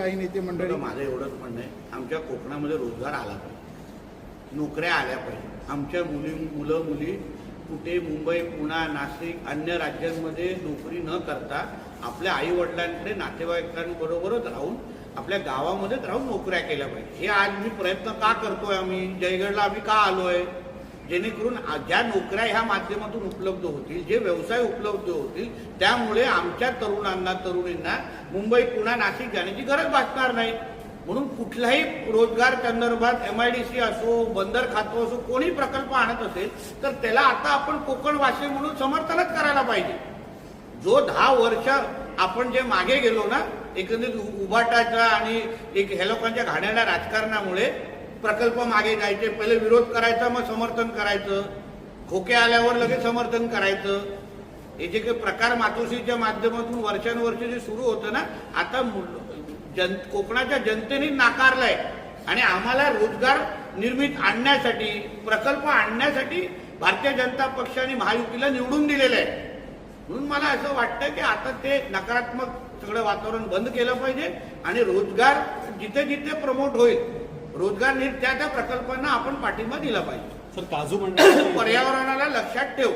काही नेते मंडळी. माझं एवढंच म्हणणं आहे. आमच्या कोकणामध्ये रोजगार आला पाहिजे. नोकऱ्या आल्या पाहिजे. आमच्या मुली मुलं मुली कुठे मुंबई पुणा नाशिक अन्य राज्यांमध्ये नोकरी न करता आपल्या आई वडिलांकडे नातेवाईकांबरोबरच राहून आपल्या गावामध्येच राहून नोकऱ्या केल्या पाहिजे. हे आज मी प्रयत्न का करतोय आम्ही? जयगडला आम्ही का आलोय? जेणेकरून ज्या नोकऱ्या ह्या माध्यमातून उपलब्ध होतील जे व्यवसाय उपलब्ध होतील त्यामुळे आमच्या तरुणांना तरुणींना मुंबई पुणा नाशिक जाण्याची गरज भासणार नाही. म्हणून कुठल्याही रोजगार संदर्भात एम आय डी सी असो बंदर खातो असो कोणी प्रकल्प आणत असेल तर त्याला आता आपण कोकण कोकणवासी म्हणून समर्थनच करायला पाहिजे. जो दहा वर्ष आपण जे मागे गेलो ना एकंदरीत उभाटाच्या आणि एक ह्या लोकांच्या घाण्याच्या राजकारणामुळे प्रकल्प मागे जायचे पहिले विरोध करायचा मग समर्थन करायचं. खोके आल्यावर लगेच समर्थन करायचं. हे जे काही प्रकार मातोश्रीच्या माध्यमातून वर्षानुवर्ष जे सुरू होतं ना आता जन कोकणाच्या जनतेने नाकारलाय. आणि आम्हाला रोजगार निर्मित आणण्यासाठी प्रकल्प आणण्यासाठी भारतीय जनता पक्ष आणि महायुतीला निवडून दिलेलं आहे. म्हणून मला असं वाटतं की आता ते नकारात्मक सगळं वातावरण बंद केलं पाहिजे आणि रोजगार जिथे जिथे प्रमोट होईल रोजगार निर् त्या प्रकल्पांना आपण पाठिंबा दिला पाहिजे. सर काजू मंडळ पर्यावरणाला लक्षात ठेव.